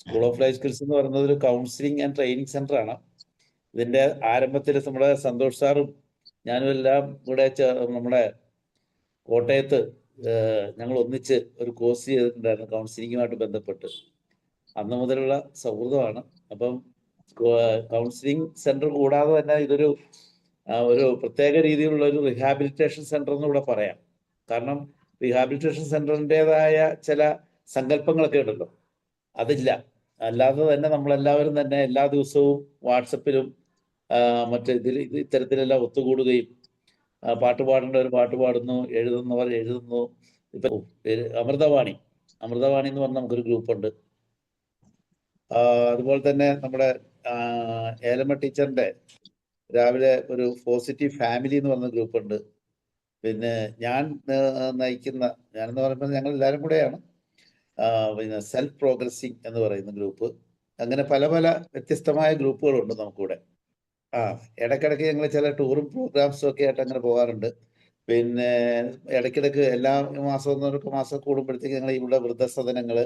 School of life skills എന്ന് പറയുന്നത് ഒരു കൗൺസിലിംഗ് ആൻഡ് ട്രെയിനിങ് സെന്റർ ആണ്. ഇതിന്റെ ആരംഭത്തിൽ നമ്മുടെ സന്തോഷ് സാറും ഞാനും എല്ലാം കൂടെ നമ്മുടെ കോട്ടയത്ത് ഞങ്ങൾ ഒന്നിച്ച് ഒരു കോഴ്സ് ചെയ്തിട്ടുണ്ടായിരുന്നു കൗൺസിലിങ്ങുമായിട്ട് ബന്ധപ്പെട്ട്. അന്ന് മുതലുള്ള സൗഹൃദമാണ്. അപ്പം കൗൺസിലിംഗ് സെന്റർ കൂടാതെ തന്നെ ഇതൊരു ഒരു പ്രത്യേക രീതിയിലുള്ള ഒരു റീഹാബിലിറ്റേഷൻ സെന്റർ എന്ന് ഇവിടെ പറയാം. കാരണം റീഹാബിലിറ്റേഷൻ സെന്ററിന്റെതായ ചില സങ്കല്പങ്ങളൊക്കെ ഉണ്ടല്ലോ. അതില്ല. അല്ലാതെ തന്നെ നമ്മളെല്ലാവരും തന്നെ എല്ലാ ദിവസവും വാട്സപ്പിലും മറ്റു ഇതിൽ ഇത് ഇത്തരത്തിലെല്ലാം ഒത്തുകൂടുകയും പാട്ട് പാടേണ്ടവർ പാട്ട് പാടുന്നു എഴുതുന്നവർ എഴുതുന്നു. ഇപ്പൊ അമൃതവാണി. അമൃതവാണി എന്ന് പറഞ്ഞ നമുക്കൊരു ഗ്രൂപ്പുണ്ട്. അതുപോലെ തന്നെ നമ്മുടെ ഏലമ്മ ടീച്ചറിന്റെ രാവിലെ ഒരു പോസിറ്റീവ് ഫാമിലി എന്ന് പറഞ്ഞ ഗ്രൂപ്പുണ്ട്. പിന്നെ ഞാൻ നയിക്കുന്ന ഞാനെന്ന് പറയുമ്പോൾ ഞങ്ങൾ എല്ലാവരും കൂടെയാണ്. പിന്നെ സെൽഫ് പ്രോഗ്രസിങ് എന്ന് പറയുന്ന ഗ്രൂപ്പ് അങ്ങനെ പല പല വ്യത്യസ്തമായ ഗ്രൂപ്പുകളുണ്ട് നമുക്കിവിടെ. ആ ഇടയ്ക്കിടയ്ക്ക് ഞങ്ങൾ ചില ടൂറും പ്രോഗ്രാംസും ഒക്കെ ആയിട്ട് അങ്ങനെ പോകാറുണ്ട്. പിന്നെ ഇടയ്ക്കിടയ്ക്ക് എല്ലാ മാസവും ഒരു മാസം കൂടുമ്പോഴത്തേക്ക് ഞങ്ങൾ ഇവിടെ വൃദ്ധസദനങ്ങൾ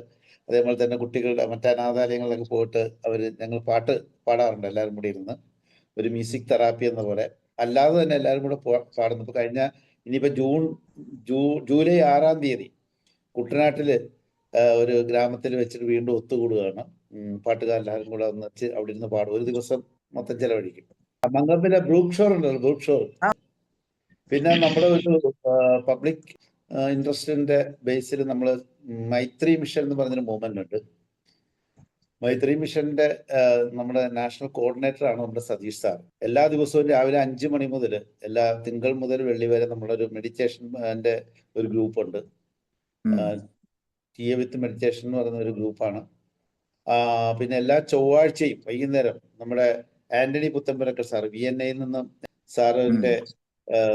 അതേപോലെ തന്നെ കുട്ടികളുടെ മറ്റ് അനാഥാലയങ്ങളിലൊക്കെ പോയിട്ട് അവർ ഞങ്ങൾ പാട്ട് പാടാറുണ്ട് എല്ലാവരും കൂടി ഇരുന്ന്. ഒരു മ്യൂസിക് തെറാപ്പി എന്ന പോലെ. അല്ലാതെ തന്നെ എല്ലാവരും കൂടെ പാടുന്നു. ഇപ്പൊ കഴിഞ്ഞ ഇനിയിപ്പോ ജൂൺ ജൂ ജൂലൈ ആറാം തീയതി കുട്ടനാട്ടിൽ ആ, ഒരു ഗ്രാമത്തിൽ വെച്ചിട്ട് വീണ്ടും ഒത്തുകൂടുകയാണ്. പാട്ടുകാരെല്ലാവരും കൂടെ ഒന്നിച്ച് അവിടെ ഇരുന്ന് പാടും. ഒരു ദിവസം മൊത്തം ചെലവഴിക്കും. മംഗമ്പിലെ ബ്രൂക്ക് ഷോർ ഉണ്ടല്ലോ ബ്രൂക്ക് ഷോർ പിന്നെ നമ്മുടെ ഒരു പബ്ലിക് ഇൻട്രസ്റ്റിന്റെ ബേസിൽ നമ്മൾ മൈത്രി മിഷൻ എന്ന് പറഞ്ഞൊരു മൂവ്മെന്റ് ഉണ്ട്. മൈത്രി മിഷന്റെ നമ്മുടെ നാഷണൽ കോർഡിനേറ്റർ ആണ് നമ്മുടെ സതീഷ് സാർ എല്ലാ ദിവസവും രാവിലെ അഞ്ചു മണി മുതൽ എല്ലാ തിങ്കൾ മുതൽ വെള്ളി വരെ നമ്മളൊരു മെഡിറ്റേഷൻ ഒരു ഗ്രൂപ്പ് ഉണ്ട്. ടി എ വിത്ത് മെഡിറ്റേഷൻ എന്ന് പറയുന്ന ഒരു ഗ്രൂപ്പാണ് പിന്നെ എല്ലാ ചൊവ്വാഴ്ചയും വൈകുന്നേരം നമ്മുടെ Antony Puthamparakka sir V N ഐയിൽ നിന്നും സാറിന്റെ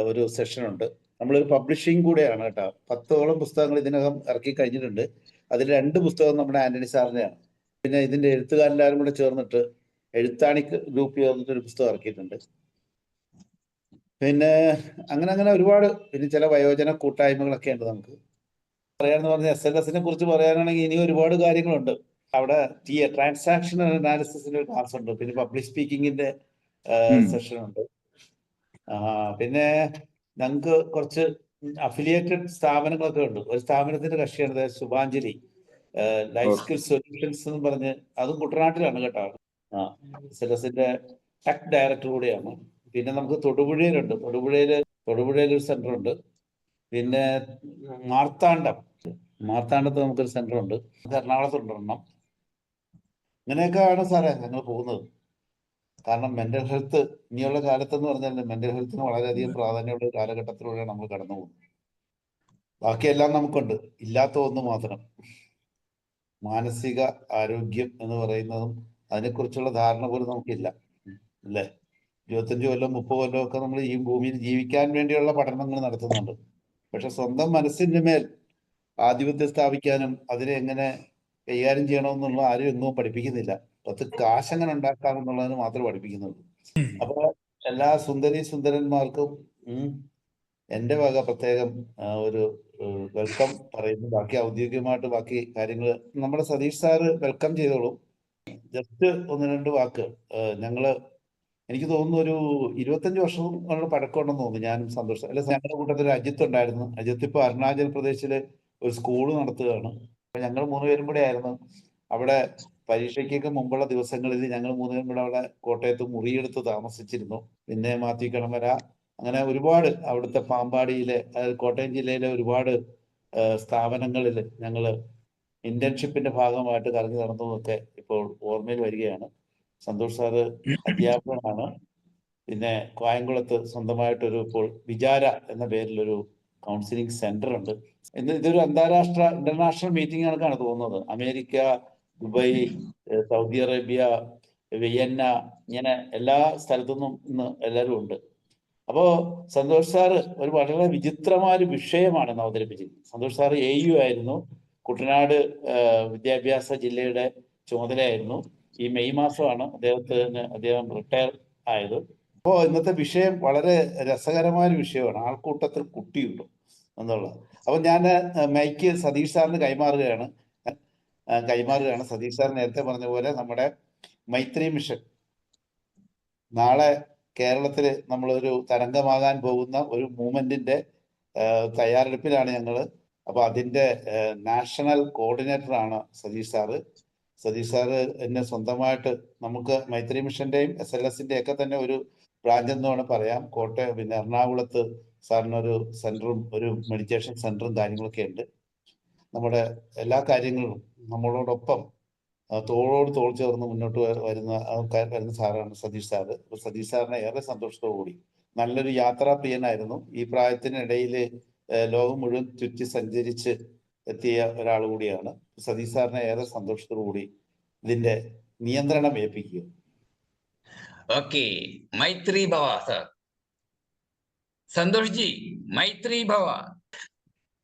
ഒരു സെഷൻ ഉണ്ട്. നമ്മളൊരു പബ്ലിഷിംഗ് കൂടെയാണ് കേട്ടോ. പത്തോളം പുസ്തകങ്ങൾ ഇതിനകം ഇറക്കി കഴിഞ്ഞിട്ടുണ്ട്. അതിൽ രണ്ട് പുസ്തകം നമ്മുടെ ആന്റണി സാറിനെയാണ് പിന്നെ ഇതിന്റെ എഴുത്തുകാരെല്ലാവരും കൂടെ ചേർന്നിട്ട് എഴുത്താണി ഗ്രൂപ്പ് ചേർന്നിട്ട് ഒരു പുസ്തകം ഇറക്കിയിട്ടുണ്ട്. പിന്നെ അങ്ങനെ അങ്ങനെ ഒരുപാട് പിന്നെ ചില വയോജന കൂട്ടായ്മകളൊക്കെ ഉണ്ട് നമുക്ക്. പറയാന്ന് പറഞ്ഞ എസ് എൽ എസിനെ കുറിച്ച് പറയാനാണെങ്കിൽ ഇനി ഒരുപാട് കാര്യങ്ങളുണ്ട്. അവിടെ ടി ട്രാൻസാക്ഷൻ അനാലിസിസിന്റെ ഒരു ക്ലാസ് ഉണ്ട്. പിന്നെ പബ്ലിക് സ്പീക്കിങ്ങിന്റെ. സെഷൻ ഉണ്ട്. പിന്നെ ഞങ്ങൾക്ക് കുറച്ച് അഫിലിയേറ്റഡ് സ്ഥാപനങ്ങളൊക്കെ ഉണ്ട്. ഒരു സ്ഥാപനത്തിന്റെ കക്ഷിയാണ് ദേ ശുഭാഞ്ജലി. ലൈഫ് സ്കിൽ സൊല്യൂഷൻസ് എന്ന് പറഞ്ഞ് അതും കുട്ടനാട്ടിലാണ് കേട്ടോ. ആ എസ് എൽ എസിന്റെ ടെക് ഡയറക്ടർ കൂടിയാണ്. പിന്നെ നമുക്ക് തൊടുപുഴയിലുണ്ട്. തൊടുപുഴയിൽ തൊടുപുഴയിൽ ഒരു സെന്റർ ഉണ്ട്. പിന്നെ മാർത്താണ്ഡം. മാർത്താണ്ഡത്ത് നമുക്കൊരു സെന്റർ ഉണ്ട് എറണാകുളത്തുണ്ട് ഒരെണ്ണം ഇങ്ങനെയൊക്കെയാണ് സാറേ ഞങ്ങൾ പോകുന്നത്. കാരണം മെന്റൽ ഹെൽത്ത് ഇനിയുള്ള കാലത്ത് എന്ന് പറഞ്ഞാൽ മെന്റൽ ഹെൽത്തിന് വളരെയധികം പ്രാധാന്യമുള്ള ഒരു കാലഘട്ടത്തിലൂടെയാണ് നമ്മൾ കടന്നു പോകുന്നത്. ബാക്കിയെല്ലാം നമുക്കുണ്ട്. ഇല്ലാത്ത ഒന്ന് മാത്രം. മാനസിക ആരോഗ്യം എന്ന് പറയുന്നതും അതിനെക്കുറിച്ചുള്ള ധാരണ പോലും നമുക്കില്ല. അല്ലേ? ഇരുപത്തഞ്ച് കൊല്ലം മുപ്പത് കൊല്ലം ഒക്കെ നമ്മൾ ഈ ഭൂമിയിൽ ജീവിക്കാൻ വേണ്ടിയുള്ള പഠനങ്ങൾ നടത്തുന്നുണ്ട്. പക്ഷെ സ്വന്തം മനസ്സിന്റെ മേൽ ആധിപത്യം സ്ഥാപിക്കാനും അതിനെ എങ്ങനെ കൈകാര്യം ചെയ്യണമെന്നുള്ള ആരും എങ്ങും പഠിപ്പിക്കുന്നില്ല. പത്ത് കാശ് ഉണ്ടാക്കാം ഉണ്ടാക്കാമെന്നുള്ളതിന് മാത്രമേ പഠിപ്പിക്കുന്നുള്ളൂ. അപ്പൊ എല്ലാ സുന്ദരി സുന്ദരന്മാർക്കും എന്റെ വക പ്രത്യേകം ഒരു വെൽക്കം പറയുന്നു. ബാക്കി ഔദ്യോഗികമായിട്ട് ബാക്കി കാര്യങ്ങൾ നമ്മുടെ സതീഷ് സാറ് വെൽക്കം ചെയ്തോളൂ. ജസ്റ്റ് ഒന്ന് രണ്ട് വാക്ക്. ഞങ്ങൾ എനിക്ക് തോന്നുന്നു ഒരു ഇരുപത്തഞ്ച് വർഷം പഴക്കമുണ്ടെന്ന് തോന്നുന്നു. ഞാനും സന്തോഷം. അല്ല ഞങ്ങളുടെ കൂട്ടത്തിൽ അജിത്ത് ഉണ്ടായിരുന്നു. അജിത്ത് ഇപ്പൊ അരുണാചൽ പ്രദേശിൽ ഒരു സ്കൂൾ നടത്തുകയാണ്. ഞങ്ങൾ മൂന്നുപേരും കൂടെ ആയിരുന്നു. അവിടെ പരീക്ഷയ്ക്കൊക്കെ മുമ്പുള്ള ദിവസങ്ങളിൽ ഞങ്ങൾ മൂന്നുപേരും കൂടെ അവിടെ കോട്ടയത്ത് മുറിയെടുത്ത് താമസിച്ചിരുന്നു. പിന്നെ മാത്യു കിളമര അങ്ങനെ ഒരുപാട് അവിടുത്തെ പാമ്പാടിയിലെ അതായത് കോട്ടയം ജില്ലയിലെ ഒരുപാട് സ്ഥാപനങ്ങളിൽ ഞങ്ങൾ ഇന്റേൺഷിപ്പിന്റെ ഭാഗമായിട്ട് കറങ്ങി നടന്നതൊക്കെ ഇപ്പോൾ ഓർമ്മയിൽ വരികയാണ്. സന്തോഷ് സാറ് അധ്യാപകനാണ്. പിന്നെ കായംകുളത്ത് സ്വന്തമായിട്ടൊരു ഇപ്പോൾ വിചാര എന്ന പേരിലൊരു കൗൺസിലിംഗ് സെന്റർ ഉണ്ട്. എന്ന് ഇതൊരു അന്താരാഷ്ട്ര ഇന്റർനാഷണൽ മീറ്റിംഗ് കണക്കാണ് തോന്നുന്നത്. America Dubai Saudi Arabia Vienna ഇങ്ങനെ എല്ലാ സ്ഥലത്തു നിന്നും ഇന്ന് എല്ലാവരും ഉണ്ട്. അപ്പോ സന്തോഷ് സാർ ഒരു വളരെ വിചിത്രമായ വിഷയമാണ് ഇന്ന് അവതരിപ്പിച്ചിരിക്കുന്നത് സന്തോഷ് സാർ എ യു ആയിരുന്നു. കുട്ടനാട് വിദ്യാഭ്യാസ ജില്ലയുടെ ചുമതലയായിരുന്നു. ഈ മെയ് മാസമാണ് അദ്ദേഹത്തിന് അദ്ദേഹം റിട്ടയർ ആയത്. അപ്പോൾ ഇന്നത്തെ വിഷയം വളരെ രസകരമായ ഒരു വിഷയമാണ്. ആൾക്കൂട്ടത്തിൽ കുട്ടിയുണ്ട് എന്നുള്ളത്. അപ്പൊ ഞാൻ മൈക്ക് സതീഷ് സാറിന് കൈമാറുകയാണ്. കൈമാറുകയാണ്. സതീഷ് സാർ നേരത്തെ പറഞ്ഞ പോലെ നമ്മുടെ മൈത്രി മിഷൻ നാളെ കേരളത്തിൽ നമ്മളൊരു തരംഗമാകാൻ പോകുന്ന ഒരു മൂവ്മെന്റിന്റെ തയ്യാറെടുപ്പിലാണ് ഞങ്ങൾ അപ്പൊ അതിന്റെ നാഷണൽ കോർഡിനേറ്റർ ആണ് സതീഷ് സാറ്. സതീഷ് സാറ് എന്നെ സ്വന്തമായിട്ട് നമുക്ക് മൈത്രി മിഷന്റെയും എസ് എൽ എസിന്റെ ഒക്കെ തന്നെ ഒരു ബ്രാഞ്ച് എന്ന് വേണം പറയാം. കോട്ടയം പിന്നെ എറണാകുളത്ത് സാറിനൊരു സെന്ററും ഒരു മെഡിറ്റേഷൻ സെന്ററും കാര്യങ്ങളൊക്കെ ഉണ്ട്. നമ്മുടെ എല്ലാ കാര്യങ്ങളും നമ്മളോടൊപ്പം തോളോട് തോൾ ചേർന്ന് മുന്നോട്ട് വരുന്ന വരുന്ന സാറാണ് സതീഷ് സാറ്. സതീഷ് സാറിനെ ഏറെ സന്തോഷത്തോടു കൂടി. നല്ലൊരു യാത്രാ പ്രിയനായിരുന്നു ഈ പ്രായത്തിനിടയിൽ ലോകം മുഴുവൻ ചുറ്റി സഞ്ചരിച്ച് എത്തിയ ഒരാൾ കൂടിയാണ്. സതീഷ് സാറിനെ ഏറെ സന്തോഷത്തോടു കൂടി ഇതിന്റെ നിയന്ത്രണം ഏൽപ്പിക്കുക. ഓക്കെ മൈത്രി ഭവ സർ സന്തോഷ് ജി മൈത്രി ഭവ.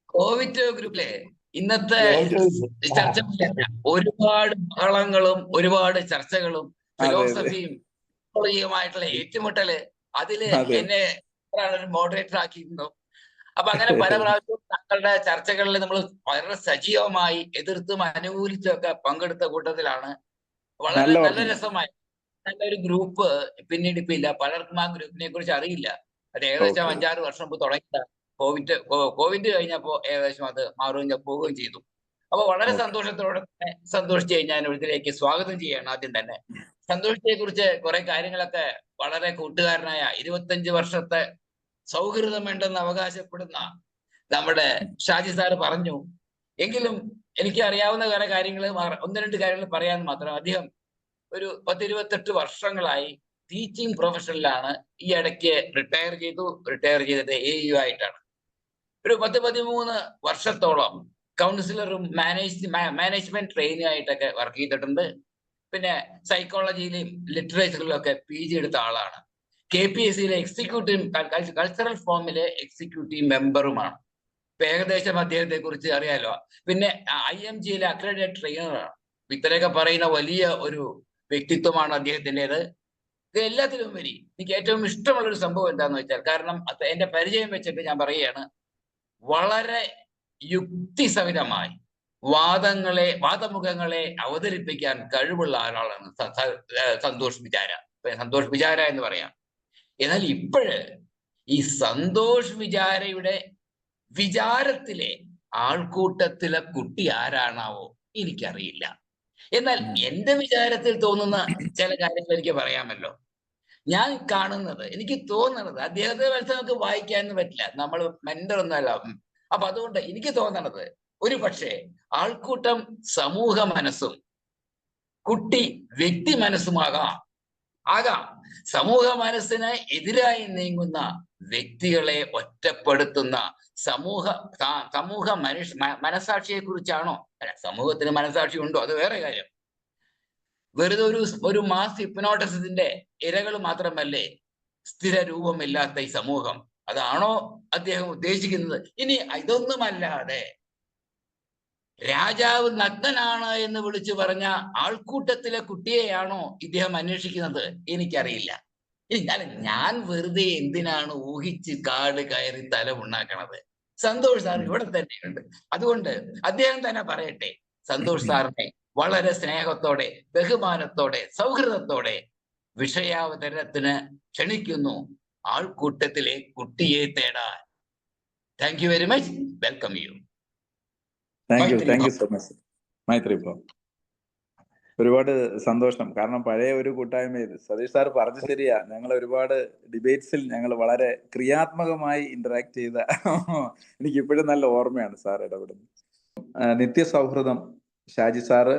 കോവിഡ് ഗ്രൂപ്പിലെ ഇന്നത്തെ ചർച്ച ഒരുപാട് ബഹളങ്ങളും ഒരുപാട് ചർച്ചകളും ഫിലോസഫിയും ഏറ്റുമുട്ടൽ അതിൽ അതെ. എന്നെ ഒരു മോഡറേറ്റർ ആക്കിയിരുന്നു. അപ്പൊ അങ്ങനെ പല പ്രാവശ്യവും തങ്ങളുടെ ചർച്ചകളിൽ നമ്മൾ വളരെ സജീവമായി എതിർത്തും അനുകൂലിച്ചും ഒക്കെ പങ്കെടുത്ത കൂട്ടത്തിലാണ്. വളരെ നല്ല രസമായി. നല്ലൊരു ഗ്രൂപ്പ് പിന്നീട് ഇപ്പൊ ഇല്ല. പലർക്കും ആ ഗ്രൂപ്പിനെ കുറിച്ച് അറിയില്ല. അത് ഏകദേശം. അഞ്ചാറ് വർഷം മുമ്പ് തുടങ്ങിയ കോവിഡ് കോവിഡ് കഴിഞ്ഞപ്പോ ഏകദേശം അത് മാറുകയും പോവുകയും ചെയ്തു. അപ്പൊ വളരെ സന്തോഷത്തോടെ തന്നെ സന്തോഷിച്ച് കഴിഞ്ഞാൽ ഇതിലേക്ക് സ്വാഗതം ചെയ്യാണ് ആദ്യം തന്നെ. സന്തോഷത്തെ കുറിച്ച് കുറെ കാര്യങ്ങളൊക്കെ വളരെ കൂട്ടുകാരനായ ഇരുപത്തഞ്ച് വർഷത്തെ സൗഹൃദമുണ്ടെന്ന് അവകാശപ്പെടുന്ന നമ്മുടെ ഷാജി സാറ് പറഞ്ഞു. എങ്കിലും എനിക്ക് അറിയാവുന്ന കുറെ കാര്യങ്ങൾ ഒന്ന് രണ്ട് കാര്യങ്ങൾ പറയാൻ മാത്രം. അദ്ദേഹം ഒരു പത്തിരുപത്തെട്ട് വർഷങ്ങളായി ടീച്ചിങ് പ്രൊഫഷനിലാണ് ഈ ഇടയ്ക്ക് റിട്ടയർ ചെയ്തു. റിട്ടയർ ചെയ്തത് എ യു ആയിട്ടാണ്. ഒരു പത്ത് പതിമൂന്ന് വർഷത്തോളം കൗൺസിലറും മാനേജ് മാനേജ്മെന്റ് ട്രെയിനി ആയിട്ടൊക്കെ വർക്ക് ചെയ്തിട്ടുണ്ട്. പിന്നെ സൈക്കോളജിയിലും ലിറ്ററേച്ചറിലും ഒക്കെ പി ജി എടുത്ത ആളാണ്. കെ പി എസ് സിയിലെ എക്സിക്യൂട്ടീവ് കൾച്ചറൽ ഫോമിലെ എക്സിക്യൂട്ടീവ് മെമ്പറുമാണ് ഏകദേശം അദ്ദേഹത്തെ കുറിച്ച് അറിയാലോ. പിന്നെ ഐ എം ജിയിലെ അക്രഡിറ്റഡ് ട്രെയിനറാണ് ഇത്രയൊക്കെ പറയുന്ന വലിയ ഒരു വ്യക്തിത്വമാണ് അദ്ദേഹത്തിന്റെത്. എല്ലാത്തിലും വരി എനിക്ക് ഏറ്റവും ഇഷ്ടമുള്ള ഒരു സംഭവം എന്താണെന്ന് വെച്ചാൽ കാരണം അത് എന്റെ പരിചയം വെച്ചിട്ട് ഞാൻ പറയുകയാണ്. വളരെ യുക്തിസഹിതമായി വാദങ്ങളെ വാദമുഖങ്ങളെ അവതരിപ്പിക്കാൻ കഴിവുള്ള ആളാണ് സന്തോഷ് വിചാര സന്തോഷ് വിചാര എന്ന് പറയാം. എന്നാൽ ഇപ്പോഴ് ഈ സന്തോഷ് വിചാരയുടെ വിചാരത്തിലെ ആൾക്കൂട്ടത്തിലെ കുട്ടി ആരാണാവോ എനിക്കറിയില്ല. എന്നാൽ എന്റെ എന്റെ വിചാരത്തിൽ തോന്നുന്ന ചില കാര്യങ്ങൾ എനിക്ക് പറയാമല്ലോ. ഞാൻ കാണുന്നത് എനിക്ക് തോന്നണത് അദ്ദേഹത്തെ വെച്ച് നമുക്ക് വായിക്കാനൊന്നും പറ്റില്ല. നമ്മൾ മെന്റർ ഒന്നല്ല അപ്പൊ അതുകൊണ്ട് എനിക്ക് തോന്നണത് ഒരു പക്ഷേ ആൾക്കൂട്ടം സമൂഹ മനസ്സും കുട്ടി വ്യക്തി മനസ്സുമാകാം. ആകാം. സമൂഹ മനസ്സിന് എതിരായി നീങ്ങുന്ന വ്യക്തികളെ ഒറ്റപ്പെടുത്തുന്ന സമൂഹ സമൂഹ മനുഷ്യ മനസാക്ഷിയെ കുറിച്ചാണോ അല്ല സമൂഹത്തിന് മനസാക്ഷി ഉണ്ടോ അത് വേറെ കാര്യം. വെറുതെ ഒരു ഒരു മാസ് ഹിപ്നോട്ടിസത്തിന്റെ ഇരകൾ മാത്രമല്ലേ സ്ഥിര രൂപമില്ലാത്ത ഈ സമൂഹം? അതാണോ അദ്ദേഹം ഉദ്ദേശിക്കുന്നത്? ഇനി ഇതൊന്നുമല്ലാതെ രാജാവ് നഗ്നനാണ് എന്ന് വിളിച്ചു പറഞ്ഞ ആൾക്കൂട്ടത്തിലെ കുട്ടിയെയാണോ ഇദ്ദേഹം അന്വേഷിക്കുന്നത്? എനിക്കറിയില്ല. ഞാൻ ഞാൻ വെറുതെ എന്തിനാണ് ഊഹിച്ച് കാട് കയറി തല ഉണ്ടാക്കണത് സന്തോഷ് സാർ ഇവിടെ തന്നെയുണ്ട്. അതുകൊണ്ട് അദ്ദേഹം തന്നെ പറയട്ടെ. സന്തോഷ് സാറിനെ വളരെ സ്നേഹത്തോടെ ബഹുമാനത്തോടെ സൗഹൃദത്തോടെ വിഷയാവതരണത്തിന് ക്ഷണിക്കുന്നു. ആൾക്കൂട്ടത്തിലെ കുട്ടിയെ തേടാൻ. Thank you very much welcome you thank you thank you so much Maithri bro ഒരുപാട് സന്തോഷം. കാരണം പഴയ ഒരു കൂട്ടായ്മയിൽ സതീഷ് സാർ പറഞ്ഞു ശരിയാ. ഞങ്ങൾ ഒരുപാട് ഡിബേറ്റ്സിൽ ഞങ്ങൾ വളരെ ക്രിയാത്മകമായി ഇന്ററാക്ട് ചെയ്ത എനിക്ക് ഇപ്പോഴും നല്ല ഓർമ്മയാണ് സാർ ഇടപെടുന്നത്. നിത്യ സൗഹൃദം ഷാജി സാറ്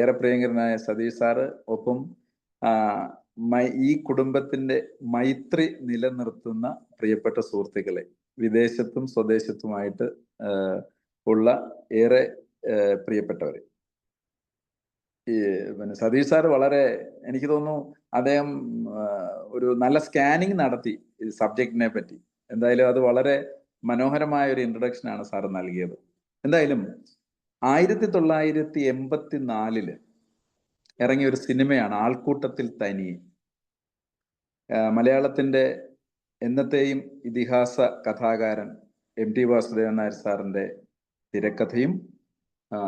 ഏറെ പ്രിയങ്കരനായ സതീഷ് സാറ് ഒപ്പം ഈ കുടുംബത്തിന്റെ മൈത്രി നിലനിർത്തുന്ന പ്രിയപ്പെട്ട സുഹൃത്തുക്കളെ. വിദേശത്തും സ്വദേശത്തുമായിട്ട് ഉള്ള ഏറെ പ്രിയപ്പെട്ടവർ ഈ പിന്നെ സതീഷ് സാർ വളരെ എനിക്ക് തോന്നുന്നു അദ്ദേഹം ഒരു നല്ല സ്കാനിങ് നടത്തി സബ്ജക്റ്റിനെ പറ്റി. എന്തായാലും അത് വളരെ മനോഹരമായ ഒരു ഇൻട്രൊഡക്ഷൻ ആണ് സാർ നൽകിയത്. എന്തായാലും ആയിരത്തി തൊള്ളായിരത്തി എൺപത്തി നാലിൽ ഇറങ്ങിയ ഒരു സിനിമയാണ് ആൾക്കൂട്ടത്തിൽ തനി. മലയാളത്തിന്റെ എന്നത്തെയും ഇതിഹാസ കഥാകാരൻ എം ടി വാസുദേവൻ നായർ സാറിന്റെ തിരക്കഥയും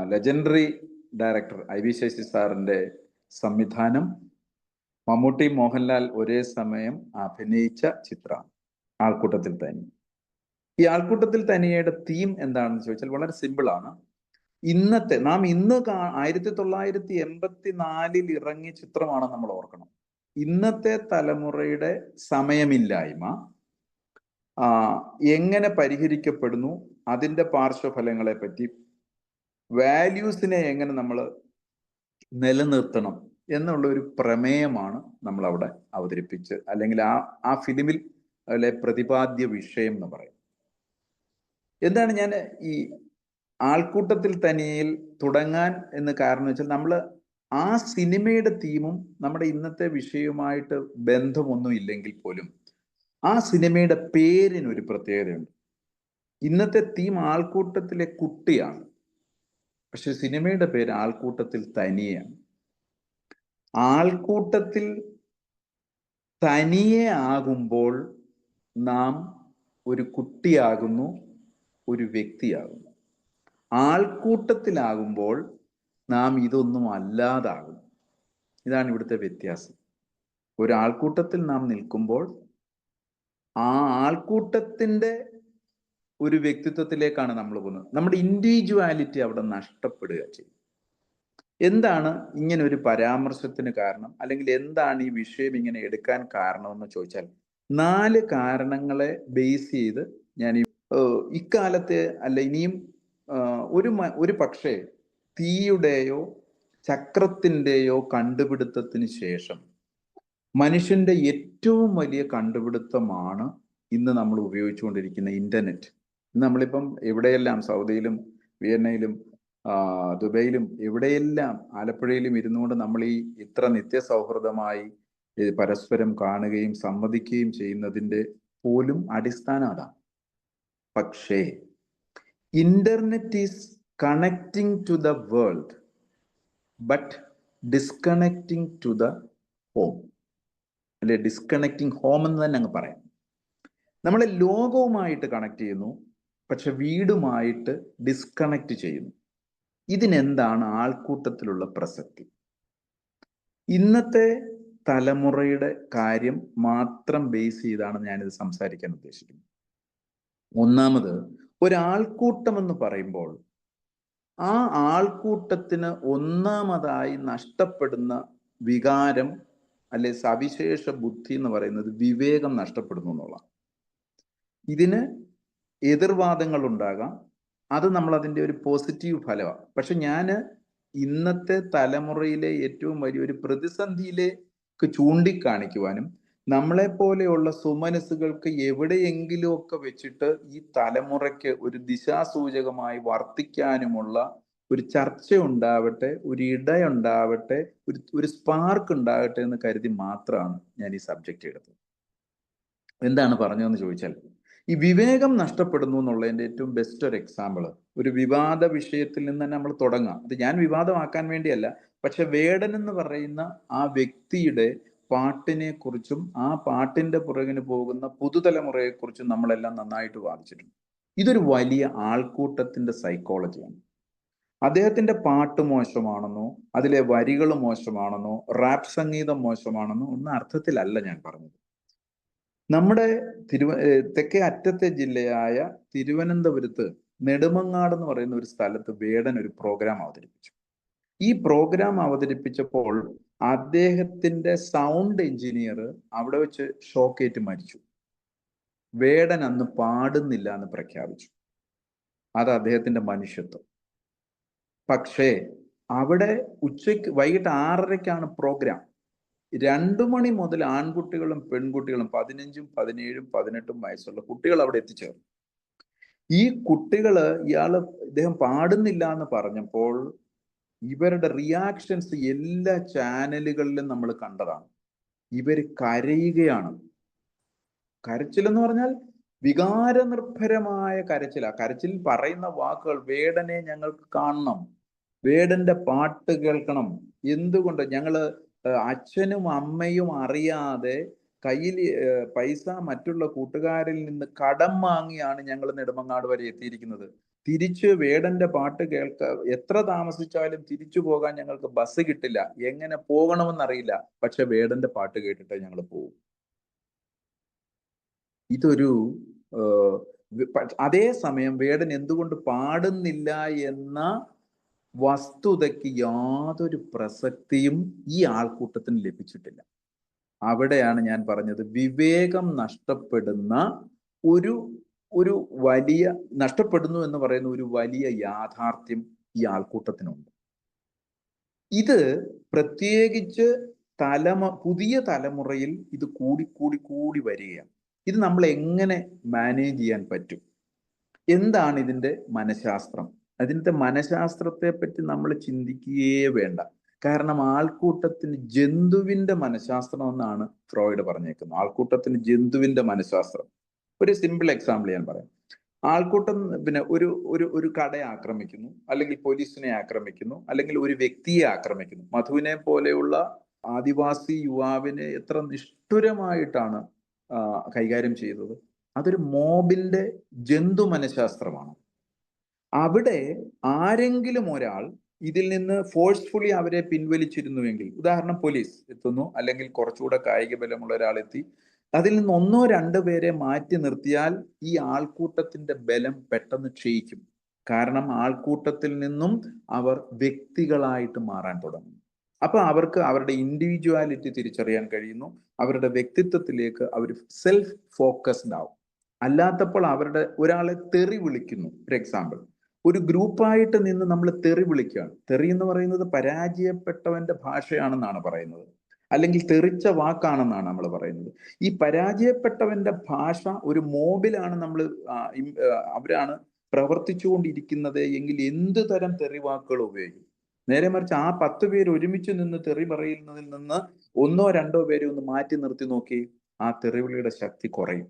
legendary director I V Sasi സാറിന്റെ സംവിധാനം മമ്മൂട്ടി മോഹൻലാൽ ഒരേ സമയം അഭിനയിച്ച ചിത്രം ആൾക്കൂട്ടത്തിൽ തനി. ഈ ആൾക്കൂട്ടത്തിൽ തനിയയുടെ തീം എന്താണെന്ന് ചോദിച്ചാൽ വളരെ സിമ്പിളാണ് ഇന്നത്തെ നാം ഇന്ന് കാ- ആയിരത്തി തൊള്ളായിരത്തി എൺപത്തി നാലിൽ ഇറങ്ങിയ ചിത്രമാണ് നമ്മൾ ഓർക്കണം. ഇന്നത്തെ തലമുറയുടെ സമയമില്ലായ്മ എങ്ങനെ പരിഹരിക്കപ്പെടുന്നു അതിന്റെ പാർശ്വഫലങ്ങളെ പറ്റി വാല്യൂസിനെ എങ്ങനെ നമ്മൾ നിലനിർത്തണം എന്നുള്ള ഒരു പ്രമേയമാണ് നമ്മൾ അവിടെ അവതരിപ്പിച്ച് അല്ലെങ്കിൽ ആ ആ ഫിലിമിൽ അതിലെ പ്രതിപാദ്യ വിഷയം എന്ന് പറയും. എന്താണ് ഞാൻ ഈ ആൾക്കൂട്ടത്തിൽ തനിയിൽ തുടങ്ങാൻ എന്ന് കാരണം വെച്ചാൽ നമ്മൾ ആ സിനിമയുടെ തീമും നമ്മുടെ ഇന്നത്തെ വിഷയവുമായിട്ട് ബന്ധമൊന്നും ഇല്ലെങ്കിൽ പോലും ആ സിനിമയുടെ പേരിന് ഒരു പ്രത്യേകതയുണ്ട്. ഇന്നത്തെ തീം ആൾക്കൂട്ടത്തിലെ കുട്ടിയാണ്. പക്ഷെ സിനിമയുടെ പേര് ആൾക്കൂട്ടത്തിൽ തനിയാണ് ആൾക്കൂട്ടത്തിൽ തനിയെ ആകുമ്പോൾ നാം ഒരു കുട്ടിയാകുന്നു ഒരു വ്യക്തിയാകുന്നു. ആൾക്കൂട്ടത്തിലാകുമ്പോൾ നാം ഇതൊന്നും അല്ലാതാകുന്നു. ഇതാണ് ഇവിടുത്തെ വ്യത്യാസം. ഒരു ആൾക്കൂട്ടത്തിൽ നാം നിൽക്കുമ്പോൾ ആ ആൾക്കൂട്ടത്തിന്റെ ഒരു വ്യക്തിത്വത്തിലേക്കാണ് നമ്മൾ പോകുന്നത്. നമ്മുടെ ഇൻഡിവിജ്വാലിറ്റി അവിടെ നഷ്ടപ്പെടുക ചെയ്യും. എന്താണ് ഇങ്ങനെ ഒരു പരാമർശത്തിന് കാരണം? അല്ലെങ്കിൽ എന്താണ് ഈ വിഷയം ഇങ്ങനെ എടുക്കാൻ കാരണമെന്ന് ചോദിച്ചാൽ നാല് കാരണങ്ങളെ ബേസ് ചെയ്ത് ഞാൻ ഈ ഇക്കാലത്തെ അല്ല ഇനിയും ഒരു ഒരു പക്ഷേ തീയുടെയോ ചക്രത്തിന്റെയോ കണ്ടുപിടുത്തത്തിന് ശേഷം മനുഷ്യന്റെ ഏറ്റവും വലിയ കണ്ടുപിടുത്തമാണ് ഇന്ന് നമ്മൾ ഉപയോഗിച്ചുകൊണ്ടിരിക്കുന്ന ഇന്റർനെറ്റ് നമ്മളിപ്പം എവിടെയെല്ലാം സൗദിയിലും വിയന്നയിലും ദുബൈയിലും എവിടെയെല്ലാം ആലപ്പുഴയിലും ഇരുന്നുകൊണ്ട് നമ്മൾ ഈ ഇത്ര നിത്യ സൗഹൃദമായി പരസ്പരം കാണുകയും സമ്മതിക്കുകയും ചെയ്യുന്നതിന്റെ പോലും അടിസ്ഥാനം അതാണ്. പക്ഷേ internet is connecting to the world but disconnecting to the home. അല്ലെ ഡിസ്കണക്റ്റിംഗ് ഹോം എന്ന് തന്നെ അങ്ങ് പറയാം. നമ്മളെ ലോകവുമായിട്ട് കണക്ട് ചെയ്യുന്നു. പക്ഷെ വീടുമായിട്ട് ഡിസ്കണക്ട് ചെയ്യുന്നു. ഇതിനെന്താണ് ആൾക്കൂട്ടത്തിലുള്ള പ്രസക്തി? ഇന്നത്തെ തലമുറയുടെ കാര്യം മാത്രം ബേസ് ചെയ്താണ് ഞാനിത് സംസാരിക്കാൻ ഉദ്ദേശിക്കുന്നത്. ഒന്നാമത് ഒരാൾക്കൂട്ടം എന്ന് പറയുമ്പോൾ ആ ആൾക്കൂട്ടത്തിന് ഒന്നാമതായി നഷ്ടപ്പെടുന്ന വികാരം അല്ലെ സവിശേഷ ബുദ്ധി എന്ന് പറയുന്നത് വിവേകം നഷ്ടപ്പെടുന്നു എന്നുള്ളതാണ്. ഇതിന് എതിർവാദങ്ങൾ ഉണ്ടാകാം അത് നമ്മൾ അതിന്റെ ഒരു പോസിറ്റീവ് ഫലമാണ് പക്ഷെ ഞാൻ ഇന്നത്തെ തലമുറയിലെ ഏറ്റവും വലിയൊരു പ്രതിസന്ധിയിലേക്ക് ചൂണ്ടിക്കാണിക്കുവാനും നമ്മളെ പോലെയുള്ള സുമനസ്സുകൾക്ക് എവിടെയെങ്കിലും ഒക്കെ വെച്ചിട്ട് ഈ തലമുറയ്ക്ക് ഒരു ദിശാസൂചകമായി വർത്തിക്കാനുമുള്ള ഒരു ചർച്ച ഉണ്ടാവട്ടെ ഒരു ഇടയുണ്ടാവട്ടെ ഒരു ഒരു സ്പാർക്ക് ഉണ്ടാകട്ടെ എന്ന് കരുതി മാത്രമാണ് ഞാൻ ഈ സബ്ജക്റ്റ് എടുത്തത്. എന്താണ് പറഞ്ഞതെന്ന് ചോദിച്ചാൽ ഈ വിവേകം നഷ്ടപ്പെടുന്നു എന്നുള്ളതിന്റെ ഏറ്റവും ബെസ്റ്റ് ഒരു എക്സാമ്പിൾ ഒരു വിവാദ വിഷയത്തിൽ നിന്ന് തന്നെ നമ്മൾ തുടങ്ങാം. അത് ഞാൻ വിവാദമാക്കാൻ വേണ്ടിയല്ല പക്ഷെ വേടൻ എന്ന് പറയുന്ന ആ വ്യക്തിയുടെ പാട്ടിനെ കുറിച്ചും ആ പാട്ടിന്റെ പുറകിന് പോകുന്ന പുതുതലമുറയെ കുറിച്ചും നമ്മളെല്ലാം നന്നായിട്ട് വാദിച്ചിട്ടുണ്ട്. ഇതൊരു വലിയ ആൾക്കൂട്ടത്തിന്റെ സൈക്കോളജിയാണ് അദ്ദേഹത്തിന്റെ പാട്ട് മോശമാണെന്നോ അതിലെ വരികൾ മോശമാണെന്നോ റാപ്പ് സംഗീതം മോശമാണെന്നോ ഒന്നും അർത്ഥത്തിലല്ല ഞാൻ പറഞ്ഞത്. നമ്മുടെ തിരുവ തെക്കേ അറ്റത്തെ ജില്ലയായ തിരുവനന്തപുരത്ത് നെടുമങ്ങാട് എന്ന് പറയുന്ന ഒരു സ്ഥലത്ത് വേടൻ ഒരു പ്രോഗ്രാം അവതരിപ്പിച്ചു. ഈ പ്രോഗ്രാം അവതരിപ്പിച്ചപ്പോൾ അദ്ദേഹത്തിന്റെ സൗണ്ട് എഞ്ചിനീയർ അവിടെ വെച്ച് ഷോക്കേറ്റ് മരിച്ചു. വേടൻ അന്ന് പാടുന്നില്ല എന്ന് പ്രഖ്യാപിച്ചു. അത് അദ്ദേഹത്തിന്റെ മനുഷ്യത്വം. പക്ഷേ അവിടെ ഉച്ചയ്ക്ക് വൈകിട്ട് ആറരയ്ക്കാണ് പ്രോഗ്രാം രണ്ടു മണി മുതൽ ആൺകുട്ടികളും പെൺകുട്ടികളും പതിനഞ്ചും പതിനേഴും പതിനെട്ടും വയസ്സുള്ള കുട്ടികൾ അവിടെ എത്തിച്ചേർന്നു. ഈ കുട്ടികൾ ഇയാൾ ഇദ്ദേഹം പാടുന്നില്ല എന്ന് പറഞ്ഞപ്പോൾ ഇവരുടെ റിയാക്ഷൻസ് എല്ലാ ചാനലുകളിലും നമ്മൾ കണ്ടതാണ്. ഇവർ കരയുകയാണ്. കരച്ചിൽ എന്ന് പറഞ്ഞാൽ വികാരനിർഭരമായ കരച്ചില. കരച്ചിൽ പറയുന്ന വാക്കുകൾ വേടനെ ഞങ്ങൾക്ക് കാണണം. വേടന്റെ പാട്ട് കേൾക്കണം. എന്തുകൊണ്ട്? ഞങ്ങൾ അച്ഛനും അമ്മയും അറിയാതെ കയ്യിൽ പൈസ മറ്റുള്ള കൂട്ടുകാരിൽ നിന്ന് കടം വാങ്ങിയാണ് ഞങ്ങൾ നെടുമങ്ങാട് വരെ എത്തിയിരിക്കുന്നത്. തിരിച്ച് വേടന്റെ പാട്ട് കേൾക്ക എത്ര താമസിച്ചാലും തിരിച്ചു പോകാൻ ഞങ്ങൾക്ക് ബസ് കിട്ടില്ല. എങ്ങനെ പോകണമെന്നറിയില്ല പക്ഷെ വേടന്റെ പാട്ട് കേട്ടിട്ട് ഞങ്ങൾ പോകും. ഇതൊരു അതേ സമയം വേടൻ എന്തുകൊണ്ട് പാടുന്നില്ല എന്ന വസ്തുതയ്ക്ക് യാതൊരു പ്രസക്തിയും ഈ ആൾക്കൂട്ടത്തിന് ലഭിച്ചിട്ടില്ല. അവിടെയാണ് ഞാൻ പറഞ്ഞത് വിവേകം നഷ്ടപ്പെടുന്ന ഒരു ഒരു വലിയ നഷ്ടപ്പെടുന്നു എന്ന് പറയുന്ന ഒരു വലിയ യാഥാർത്ഥ്യം ഈ ആൾക്കൂട്ടത്തിനുണ്ട്. ഇത് പ്രത്യേകിച്ച് തലമ പുതിയ തലമുറയിൽ ഇത് കൂടി കൂടി കൂടി വരികയാണ്. ഇത് നമ്മൾ എങ്ങനെ മാനേജ് ചെയ്യാൻ പറ്റും? എന്താണ് ഇതിന്റെ മനഃശാസ്ത്രം? അതിന്റെ മനഃശാസ്ത്രത്തെ പറ്റി നമ്മൾ ചിന്തിക്കുകയേ വേണ്ട. കാരണം ആൾക്കൂട്ടത്തിന് ജന്തുവിന്റെ മനഃശാസ്ത്രം എന്നാണ് ഫ്രോയിഡ് പറഞ്ഞേക്കുന്നത്. ആൾക്കൂട്ടത്തിന് ജന്തുവിന്റെ മനഃശാസ്ത്രം. ഒരു സിമ്പിൾ എക്സാമ്പിൾ ഞാൻ പറയാം. ആൾക്കൂട്ടം പിന്നെ ഒരു ഒരു ഒരു കടയെ ആക്രമിക്കുന്നു അല്ലെങ്കിൽ പോലീസിനെ ആക്രമിക്കുന്നു അല്ലെങ്കിൽ ഒരു വ്യക്തിയെ ആക്രമിക്കുന്നു. മധുവിനെ പോലെയുള്ള ആദിവാസി യുവാവിനെ എത്ര നിഷ്ഠുരമായിട്ടാണ് കൈകാര്യം ചെയ്തത്. അതൊരു മോബിന്റെ ജന്തു മനഃശാസ്ത്രമാണ്. അവിടെ ആരെങ്കിലും ഒരാൾ ഇതിൽ നിന്ന് ഫോഴ്സ്ഫുള്ളി അവരെ പിൻവലിച്ചിരുന്നുവെങ്കിൽ ഉദാഹരണം പോലീസ് എത്തുന്നു അല്ലെങ്കിൽ കുറച്ചുകൂടെ കായിക ബലമുള്ള ഒരാൾ എത്തി അതിൽ നിന്ന് ഒന്നോ രണ്ടോ പേരെ മാറ്റി നിർത്തിയാൽ ഈ ആൾക്കൂട്ടത്തിന്റെ ബലം പെട്ടെന്ന് ക്ഷയിക്കും. കാരണം ആൾക്കൂട്ടത്തിൽ നിന്നും അവർ വ്യക്തികളായിട്ട് മാറാൻ തുടങ്ങും. അപ്പൊ അവർക്ക് അവരുടെ ഇൻഡിവിജ്വാലിറ്റി തിരിച്ചറിയാൻ കഴിയുന്നു. അവരുടെ വ്യക്തിത്വത്തിലേക്ക് അവർ സെൽഫ് ഫോക്കസ്ഡ് ആവും. അല്ലാത്തപ്പോൾ അവരുടെ ഒരാളെ തെറി വിളിക്കുന്നു ഫോർ എക്സാമ്പിൾ ഒരു ഗ്രൂപ്പായിട്ട് നിന്ന് നമ്മൾ തെറി വിളിക്കുകയാണ്. തെറി എന്ന് പറയുന്നത് പരാജയപ്പെട്ടവന്റെ ഭാഷയാണെന്നാണ് പറയുന്നത്. അല്ലെങ്കിൽ തെറിച്ച വാക്കാണെന്നാണ് നമ്മൾ പറയുന്നത്. ഈ പരാജയപ്പെട്ടവന്റെ ഭാഷ ഒരു മോബിലാണ് നമ്മൾ അവരാണ് പ്രവർത്തിച്ചുകൊണ്ടിരിക്കുന്നത് എങ്കിൽ എന്ത് തരം തെറി വാക്കുകൾ ഉപയോഗിക്കും? നേരെ മറിച്ച് ആ പത്ത് പേര് ഒരുമിച്ച് നിന്ന് തെറി പറയുന്നതിൽ നിന്ന് ഒന്നോ രണ്ടോ പേരെ ഒന്ന് മാറ്റി നിർത്തി നോക്കി ആ തെറിവിളിയുടെ ശക്തി കുറയും.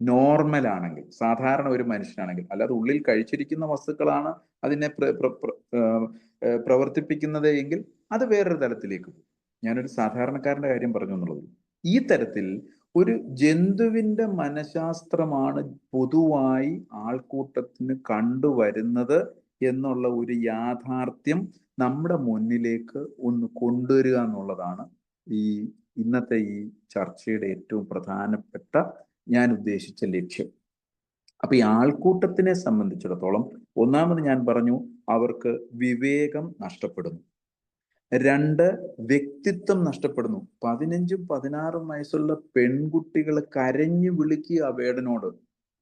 നോർമൽ ആണെങ്കിൽ സാധാരണ ഒരു മനുഷ്യനാണെങ്കിൽ അല്ലാതെ ഉള്ളിൽ കഴിച്ചിരിക്കുന്ന വസ്തുക്കളാണ് അതിനെ പ്രവർത്തിപ്പിക്കുന്നത് എങ്കിൽ അത് വേറൊരു തലത്തിലേക്ക് പോകും. ഞാനൊരു സാധാരണക്കാരന്റെ കാര്യം പറഞ്ഞു എന്നുള്ളത്. ഈ തരത്തിൽ ഒരു ജന്തുവിന്റെ മനഃശാസ്ത്രമാണ് പൊതുവായി ആൾക്കൂട്ടത്തിന് കണ്ടുവരുന്നത് എന്നുള്ള ഒരു യാഥാർത്ഥ്യം നമ്മുടെ മുന്നിലേക്ക് ഒന്ന് കൊണ്ടുവരിക എന്നുള്ളതാണ് ഈ ഇന്നത്തെ ഈ ചർച്ചയുടെ ഏറ്റവും പ്രധാനപ്പെട്ട ഞാൻ ഉദ്ദേശിച്ച ലക്ഷ്യം. അപ്പൊ ഈ ആൾക്കൂട്ടത്തിനെ സംബന്ധിച്ചിടത്തോളം ഒന്നാമത് ഞാൻ പറഞ്ഞു അവർക്ക് വിവേകം നഷ്ടപ്പെടുന്നു. രണ്ട് വ്യക്തിത്വം നഷ്ടപ്പെടുന്നു. പതിനഞ്ചും പതിനാറും വയസ്സുള്ള പെൺകുട്ടികൾ കരഞ്ഞു വിളിക്കുക വേടനോട്.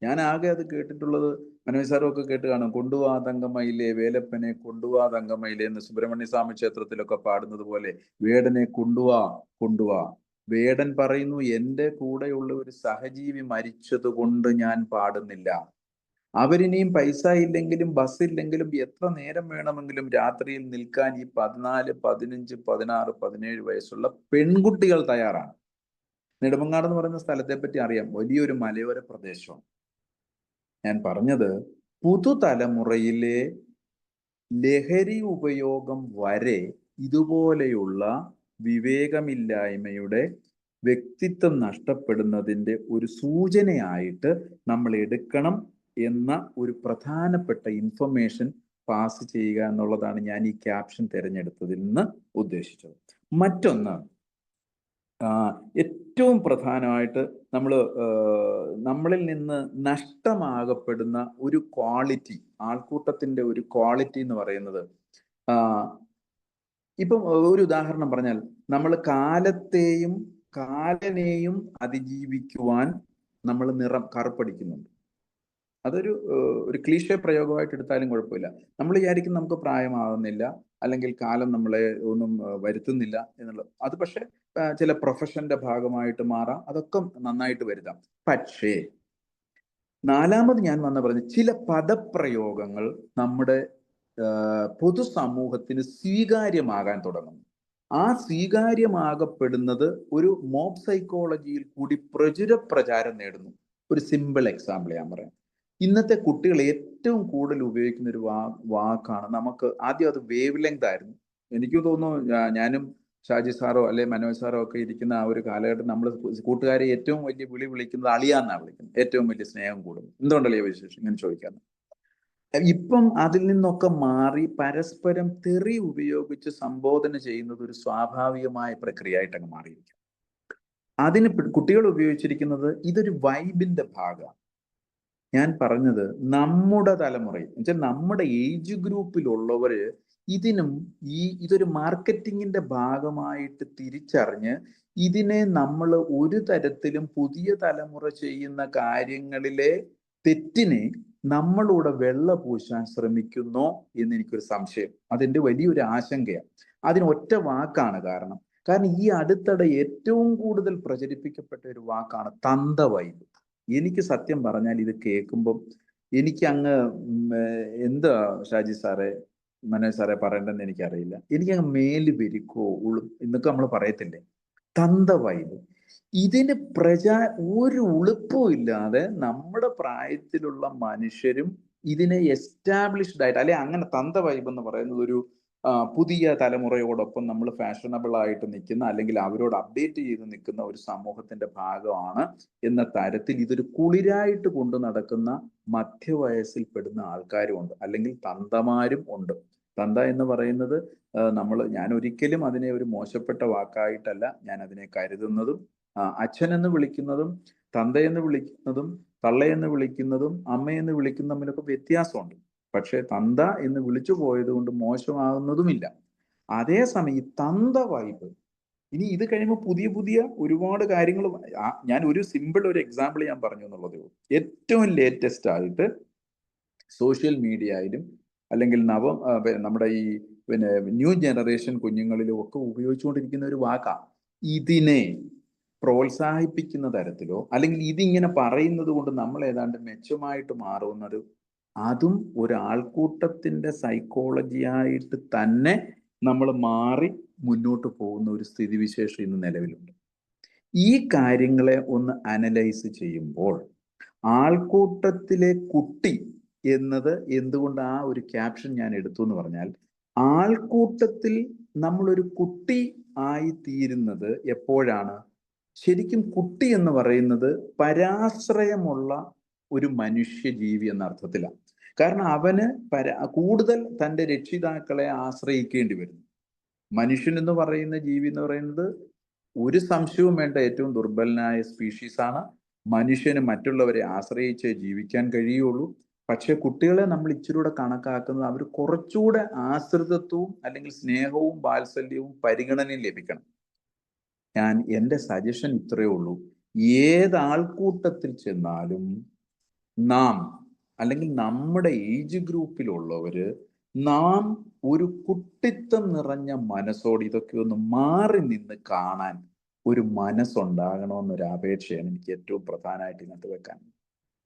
ഞാൻ ആകെ അത് കേട്ടിട്ടുള്ളത് മനോജ് ഒക്കെ കേട്ട് കാണും. കൊണ്ടുവാ തങ്കമയിലെ വേലപ്പനെ കൊണ്ടുവാ തങ്കമയിലെ എന്ന് സുബ്രഹ്മണ്യ സ്വാമി ക്ഷേത്രത്തിലൊക്കെ പാടുന്നത് പോലെ വേടനെ കൊണ്ടുവാ കൊണ്ടുവാ. വേടൻ പറയുന്നു എന്റെ കൂടെയുള്ള ഒരു സഹജീവി മരിച്ചത് കൊണ്ട് ഞാൻ പാടുന്നില്ല. അവരിനിയും പൈസ ഇല്ലെങ്കിലും ബസ് ഇല്ലെങ്കിലും എത്ര നേരം വേണമെങ്കിലും രാത്രിയിൽ നിൽക്കാൻ ഈ പതിനാല് പതിനഞ്ച് പതിനാറ് പതിനേഴ് വയസ്സുള്ള പെൺകുട്ടികൾ തയ്യാറാണ്. നെടുമങ്ങാട് എന്ന് പറയുന്ന സ്ഥലത്തെ പറ്റി അറിയാം. വലിയൊരു മലയോര പ്രദേശമാണ്. ഞാൻ പറഞ്ഞത് പുതുതലമുറയിലെ ലഹരി ഉപയോഗം വരെ ഇതുപോലെയുള്ള വിവേകമില്ലായ്മയുടെ വ്യക്തിത്വം നഷ്ടപ്പെടുന്നതിന്റെ ഒരു സൂചനയായിട്ട് നമ്മൾ എടുക്കണം എന്ന ഒരു പ്രധാനപ്പെട്ട ഇൻഫർമേഷൻ പാസ് ചെയ്യുക എന്നുള്ളതാണ് ഞാൻ ഈ ക്യാപ്ഷൻ തിരഞ്ഞെടുത്തതിൽ നിന്ന് ഉദ്ദേശിച്ചത്. മറ്റൊന്ന് ഏറ്റവും പ്രധാനമായിട്ട് നമ്മൾ നമ്മളിൽ നിന്ന് നഷ്ടമാകപ്പെടുന്ന ഒരു ക്വാളിറ്റി ആൾക്കൂട്ടത്തിന്റെ ഒരു ക്വാളിറ്റി എന്ന് പറയുന്നത് ഇപ്പം ഒരു ഉദാഹരണം പറഞ്ഞാൽ നമ്മൾ കാലത്തെയും കാലനെയും അതിജീവിക്കുവാൻ നമ്മൾ നിറം കറുപ്പടിക്കുന്നുണ്ട്. അതൊരു ഒരു ക്ലീശ പ്രയോഗമായിട്ട് എടുത്താലും കുഴപ്പമില്ല. നമ്മൾ വിചാരിക്കും നമുക്ക് പ്രായമാകുന്നില്ല അല്ലെങ്കിൽ കാലം നമ്മളെ ഒന്നും വരുത്തുന്നില്ല എന്നുള്ളത് അത് പക്ഷെ ചില പ്രൊഫഷന്റെ ഭാഗമായിട്ട് മാറാം. അതൊക്കെ നന്നായിട്ട് വരുത്താം. പക്ഷേ നാലാമത് ഞാൻ വന്ന പറഞ്ഞ ചില പദപ്രയോഗങ്ങൾ നമ്മുടെ പൊതുസമൂഹത്തിന് സ്വീകാര്യമാകാൻ തുടങ്ങുന്നു. ആ സ്വീകാര്യമാകപ്പെടുന്നത് ഒരു മോബ് സൈക്കോളജിയിൽ കൂടി പ്രചുര പ്രചാരം നേടുന്നു. ഒരു സിമ്പിൾ എക്സാമ്പിൾ ഞാൻ പറയാം. ഇന്നത്തെ കുട്ടികൾ ഏറ്റവും കൂടുതൽ ഉപയോഗിക്കുന്ന ഒരു വാ വാക്കാണ് നമുക്ക് ആദ്യം അത് വേവ് ലെങ്ത് ആയിരുന്നു. എനിക്ക് തോന്നുന്നു ഞാനും ഷാജി സാറോ അല്ലെ മനോജ് സാറോ ഒക്കെ ഇരിക്കുന്ന ആ ഒരു കാലഘട്ടം നമ്മൾ കൂട്ടുകാരെ ഏറ്റവും വലിയ വിളി വിളിക്കുന്നത് അളിയാന്നാണ് വിളിക്കുന്നത്. ഏറ്റവും വലിയ സ്നേഹം കൂടുന്നു എന്തുകൊണ്ടല്ലേ വിശേഷം? ഇങ്ങനെ ചോദിക്കാന്ന്. ഇപ്പം അതിൽ നിന്നൊക്കെ മാറി പരസ്പരം തെറി ഉപയോഗിച്ച് സംബോധന ചെയ്യുന്നത് ഒരു സ്വാഭാവികമായ പ്രക്രിയ അങ്ങ് മാറിയിരിക്കും അതിന് കുട്ടികൾ ഉപയോഗിച്ചിരിക്കുന്നത് ഇതൊരു വൈബിന്റെ ഭാഗമാണ്. ഞാൻ പറഞ്ഞത് നമ്മുടെ തലമുറയിൽ എന്നുവെച്ചാൽ നമ്മുടെ ഏജ് ഗ്രൂപ്പിലുള്ളവര് ഇതിനും ഈ ഇതൊരു മാർക്കറ്റിങ്ങിന്റെ ഭാഗമായിട്ട് തിരിച്ചറിഞ്ഞ് ഇതിനെ നമ്മൾ ഒരു തരത്തിലും പുതിയ തലമുറ ചെയ്യുന്ന കാര്യങ്ങളിലെ തെറ്റിനെ നമ്മളൂടെ വെള്ള പൂശാൻ ശ്രമിക്കുന്നോ എന്ന് എനിക്കൊരു സംശയം. അതിന്റെ വലിയൊരു ആശങ്കയാണ്. അതിന് ഒറ്റ വാക്കാണ് കാരണം. കാരണം ഈ അടുത്തിടെ ഏറ്റവും കൂടുതൽ പ്രചരിപ്പിക്കപ്പെട്ട ഒരു വാക്കാണ് തന്തവൈബ് എനിക്ക് സത്യം പറഞ്ഞാൽ ഇത് കേൾക്കുമ്പം എനിക്ക് അങ്ങ് എന്താ ഷാജി സാറേ മനോജ് സാറേ പറയേണ്ടതെന്ന് എനിക്കറിയില്ല. എനിക്ക് അങ്ങ് മേൽ പെരുക്കോ ഉള്ളു എന്നൊക്കെ നമ്മൾ പറയത്തില്ലേ? തന്തവൈബ് ഇതിന് പ്രജ ഒരു ഉളുപ്പവും ഇല്ലാതെ നമ്മുടെ പ്രായത്തിലുള്ള മനുഷ്യരും ഇതിനെ എസ്റ്റാബ്ലിഷ്ഡ് ആയിട്ട് അല്ലെ അങ്ങനെ തന്ത വൈബ് എന്ന് പറയുന്നത് ഒരു പുതിയ തലമുറയോടൊപ്പം നമ്മൾ ഫാഷനബിൾ ആയിട്ട് നിൽക്കുന്ന അല്ലെങ്കിൽ അവരോട് അപ്ഡേറ്റ് ചെയ്ത് നിൽക്കുന്ന ഒരു സമൂഹത്തിന്റെ ഭാഗമാണ് എന്ന തരത്തിൽ ഇതൊരു കുളിരായിട്ട് കൊണ്ടു നടക്കുന്ന മധ്യവയസ്സിൽ പെടുന്ന ആൾക്കാരും ഉണ്ട്. അല്ലെങ്കിൽ തന്തമാരും ഉണ്ട്. തന്ത എന്ന് പറയുന്നത് നമ്മൾ ഞാൻ ഒരിക്കലും അതിനെ ഒരു മോശപ്പെട്ട വാക്കായിട്ടല്ല ഞാൻ അതിനെ കരുതുന്നതും അച്ഛൻ എന്ന് വിളിക്കുന്നതും തന്തയെന്ന് വിളിക്കുന്നതും തള്ളയെന്ന് വിളിക്കുന്നതും അമ്മയെന്ന് വിളിക്കുന്നതും തമ്മിലൊക്കെ വ്യത്യാസമുണ്ട്. പക്ഷെ തന്ത എന്ന് വിളിച്ചു പോയത് കൊണ്ട് മോശമാകുന്നതുമില്ല അതേസമയം ഈ തന്ത വൈബ് ഇനി ഇത് കഴിയുമ്പോൾ പുതിയ പുതിയ ഒരുപാട് കാര്യങ്ങൾ ഞാൻ ഒരു സിമ്പിൾ ഒരു എക്സാമ്പിൾ ഞാൻ പറഞ്ഞു എന്നുള്ളതേ ഉള്ളൂ. ഏറ്റവും ലേറ്റസ്റ്റ് ആയിട്ട് സോഷ്യൽ മീഡിയയിലും അല്ലെങ്കിൽ നവ നമ്മുടെ ഈ പിന്നെ ന്യൂ ജനറേഷൻ കുഞ്ഞുങ്ങളിലും ഒക്കെ ഉപയോഗിച്ചുകൊണ്ടിരിക്കുന്ന ഒരു വാക്കാണ് ഇതിനെ. പ്രോത്സാഹിപ്പിക്കുന്ന തരത്തിലോ അല്ലെങ്കിൽ ഇതിങ്ങനെ പറയുന്നത് കൊണ്ട് നമ്മൾ ഏതാണ്ട് മെച്ചമായിട്ട് മാറുന്നത് അതും ഒരാൾക്കൂട്ടത്തിന്റെ സൈക്കോളജിയായിട്ട് തന്നെ നമ്മൾ മാറി മുന്നോട്ട് പോകുന്ന ഒരു സ്ഥിതിവിശേഷം ഇന്ന് നിലവിലുണ്ട്. ഈ കാര്യങ്ങളെ ഒന്ന് അനലൈസ് ചെയ്യുമ്പോൾ ആൾക്കൂട്ടത്തിലെ കുട്ടി എന്നത് എന്തുകൊണ്ട് ആ ഒരു ക്യാപ്ഷൻ ഞാൻ എടുത്തു എന്ന് പറഞ്ഞാൽ ആൾക്കൂട്ടത്തിൽ നമ്മളൊരു കുട്ടി ആയി തീരുന്നത് എപ്പോഴാണ്? ശരിക്കും കുട്ടി എന്ന് പറയുന്നത് പരാശ്രയമുള്ള ഒരു മനുഷ്യജീവി എന്ന അർത്ഥത്തിലാണ് കാരണം അവന് പരാ കൂടുതൽ തന്റെ രക്ഷിതാക്കളെ ആശ്രയിക്കേണ്ടി വരുന്നു. മനുഷ്യൻ എന്ന് പറയുന്ന ജീവി എന്ന് പറയുന്നത് ഒരു സംശയവും വേണ്ട ഏറ്റവും ദുർബലനായ സ്പീഷീസ് ആണ്. മനുഷ്യന് മറ്റുള്ളവരെ ആശ്രയിച്ച് ജീവിക്കാൻ കഴിയുള്ളൂ. പക്ഷെ കുട്ടികളെ നമ്മൾ ഇച്ചിരൂടെ കണക്കാക്കുന്നത് അവർ കുറച്ചുകൂടെ ആശ്രിതത്വവും അല്ലെങ്കിൽ സ്നേഹവും വാത്സല്യവും പരിഗണനയും ലഭിക്കണം. ഞാൻ എന്റെ സജഷൻ ഇത്രയേ ഉള്ളൂ. ഏത് ആൾക്കൂട്ടത്തിൽ ചെന്നാലും നാം അല്ലെങ്കിൽ നമ്മുടെ ഏജ് ഗ്രൂപ്പിലുള്ളവര് നാം ഒരു കുട്ടിത്തം നിറഞ്ഞ മനസ്സോട് ഇതൊക്കെ ഒന്ന് മാറി നിന്ന് കാണാൻ ഒരു മനസ്സുണ്ടാകണമെന്നൊരു അപേക്ഷയാണ് എനിക്ക് ഏറ്റവും പ്രധാനമായിട്ട് ഇങ്ങോട്ട് വെക്കാൻ.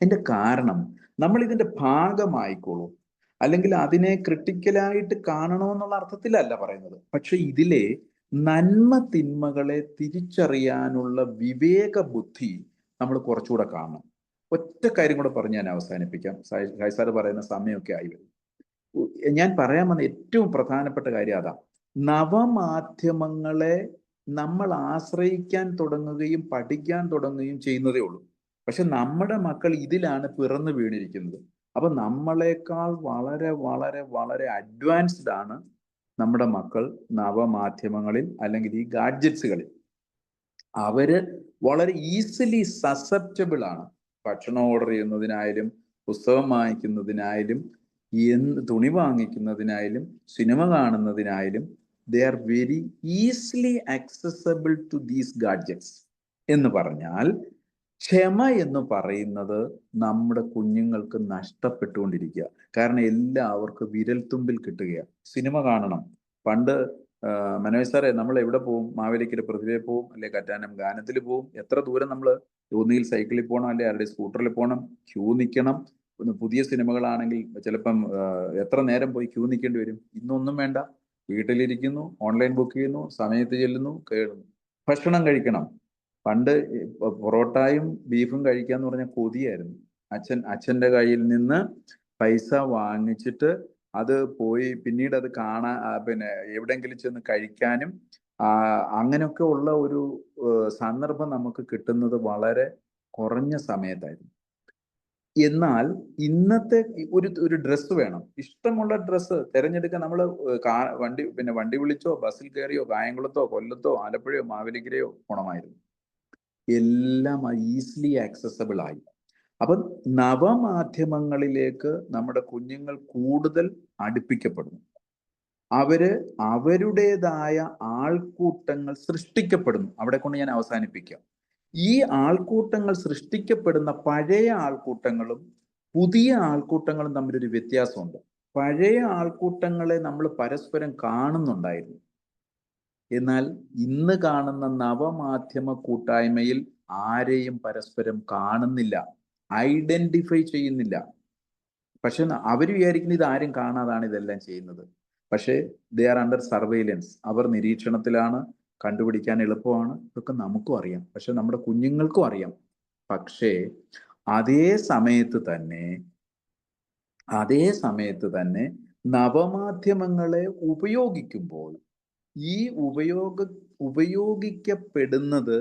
എന്റെ കാരണം നമ്മൾ ഇതിന്റെ ഭാഗമായിക്കോളൂ. അല്ലെങ്കിൽ അതിനെ ക്രിട്ടിക്കലായിട്ട് കാണണമെന്നുള്ള അർത്ഥത്തിലല്ല പറയുന്നത്. പക്ഷെ ഇതിലെ നന്മ തിന്മകളെ തിരിച്ചറിയാനുള്ള വിവേക ബുദ്ധി നമ്മൾ കുറച്ചുകൂടെ കാണണം. ഒറ്റ കാര്യം കൂടെ പറഞ്ഞ് ഞാൻ അവസാനിപ്പിക്കാം. സായി സാർ പറയുന്ന സമയമൊക്കെ ആയി വരും. ഞാൻ പറയാൻ വന്ന ഏറ്റവും പ്രധാനപ്പെട്ട കാര്യം അതാ. നവമാധ്യമങ്ങളെ നമ്മൾ ആശ്രയിക്കാൻ തുടങ്ങുകയും പഠിക്കാൻ തുടങ്ങുകയും ചെയ്യുന്നതേ ഉള്ളൂ. പക്ഷെ നമ്മുടെ മക്കൾ ഇതിലാണ് പിറന്നു വീണിരിക്കുന്നത്. അപ്പൊ നമ്മളെക്കാൾ വളരെ വളരെ വളരെ അഡ്വാൻസ്ഡ് ആണ് നമ്മുടെ മക്കൾ നവമാധ്യമങ്ങളിൽ അല്ലെങ്കിൽ ഈ ഗാഡ്ജറ്റ്സുകളിൽ അവർ വളരെ ഈസിലി സസെപ്റ്റബിൾ ആണ്. ഭക്ഷണം ഓർഡർ ചെയ്യുന്നതിനായാലും പുസ്തകം വാങ്ങിക്കുന്നതിനായാലും തുണി വാങ്ങിക്കുന്നതിനായാലും cinema കാണുന്നതിനായാലും they are very easily accessible to these gadgets എന്ന് പറഞ്ഞാൽ ക്ഷമ എന്ന് പറയുന്നത് നമ്മുടെ കുഞ്ഞുങ്ങൾക്ക് നഷ്ടപ്പെട്ടുകൊണ്ടിരിക്കുക. കാരണം എല്ലാവർക്കും വിരൽത്തുമ്പിൽ കിട്ടുകയാണ് സിനിമ കാണണം. പണ്ട് മനോജ് സാറേ നമ്മൾ എവിടെ പോവും? മാവേലിക്കര പ്രതിഭയെ പോവും അല്ലെ കറ്റാനം? ഗാനത്തിൽ പോവും. എത്ര ദൂരം നമ്മൾ ഒന്നുകിൽ സൈക്കിളിൽ പോകണം അല്ലെ ആരുടെ സ്കൂട്ടറിൽ പോകണം? ക്യൂ നിൽക്കണം. പുതിയ സിനിമകളാണെങ്കിൽ ചിലപ്പം എത്ര നേരം പോയി ക്യൂ നിൽക്കേണ്ടി വരും? ഇന്നൊന്നും വേണ്ട. വീട്ടിലിരിക്കുന്നു ഓൺലൈൻ ബുക്ക് ചെയ്യുന്നു സമയത്ത് ചെല്ലുന്നു കേറുന്നു. ഭക്ഷണം കഴിക്കണം. പണ്ട് പൊറോട്ടയും ബീഫും കഴിക്കാന്ന് പറഞ്ഞ കൊതിയായിരുന്നു. അച്ഛൻ അച്ഛന്റെ കയ്യിൽ നിന്ന് പൈസ വാങ്ങിച്ചിട്ട് അത് പോയി പിന്നീട് അത് കാണാൻ പിന്നെ എവിടെയെങ്കിലും ചെന്ന് കഴിക്കാനും അങ്ങനെയൊക്കെ ഉള്ള ഒരു സന്ദർഭം നമുക്ക് കിട്ടുന്നത് വളരെ കുറഞ്ഞ സമയത്തായിരുന്നു. എന്നാൽ ഇന്നത്തെ ഒരു ഒരു ഡ്രസ്സ് വേണം. ഇഷ്ടമുള്ള ഡ്രസ്സ് തിരഞ്ഞെടുക്കാൻ നമ്മൾ വണ്ടി പിന്നെ വണ്ടി വിളിച്ചോ ബസ്സിൽ കയറിയോ കായംകുളത്തോ കൊല്ലത്തോ ആലപ്പുഴയോ മാവേലിക്കരയോ പോണമായിരുന്നു. എല്ലാം ഈസിലി ആക്സസബിൾ ആയി. അപ്പൊ നവമാധ്യമങ്ങളിലേക്ക് നമ്മുടെ കുഞ്ഞുങ്ങൾ കൂടുതൽ അടുപ്പിക്കപ്പെടുന്നു. അവർ അവരുടേതായ ആൾക്കൂട്ടങ്ങൾ സൃഷ്ടിക്കപ്പെടുന്നു. അവിടെ കൊണ്ട് ഞാൻ അവസാനിപ്പിക്കാം. ഈ ആൾക്കൂട്ടങ്ങൾ സൃഷ്ടിക്കപ്പെടുന്ന പഴയ ആൾക്കൂട്ടങ്ങളും പുതിയ ആൾക്കൂട്ടങ്ങളും തമ്മിലൊരു വ്യത്യാസമുണ്ട്. പഴയ ആൾക്കൂട്ടങ്ങളെ നമ്മൾ പരസ്പരം കാണുന്നുണ്ടായിരുന്നു. എന്നാൽ ഇന്ന് കാണുന്ന നവമാധ്യമ കൂട്ടായ്മയിൽ ആരെയും പരസ്പരം കാണുന്നില്ല ഐഡന്റിഫൈ ചെയ്യുന്നില്ല. പക്ഷെ അവർ വിചാരിക്കുന്ന ഇത് ആരും കാണാതാണ് ഇതെല്ലാം ചെയ്യുന്നത്. പക്ഷേ ദേ ആർ അണ്ടർ സർവൈലൻസ് അവർ നിരീക്ഷണത്തിലാണ് കണ്ടുപിടിക്കാൻ എളുപ്പമാണ്. ഇതൊക്കെ നമുക്കും അറിയാം. പക്ഷെ നമ്മുടെ കുഞ്ഞുങ്ങൾക്കും അറിയാം. പക്ഷേ അതേ സമയത്ത് തന്നെ അതേ സമയത്ത് തന്നെ നവമാധ്യമങ്ങളെ ഉപയോഗിക്കുമ്പോൾ ഈ ഉപയോഗ ഉപയോഗിക്കപ്പെടുന്നത്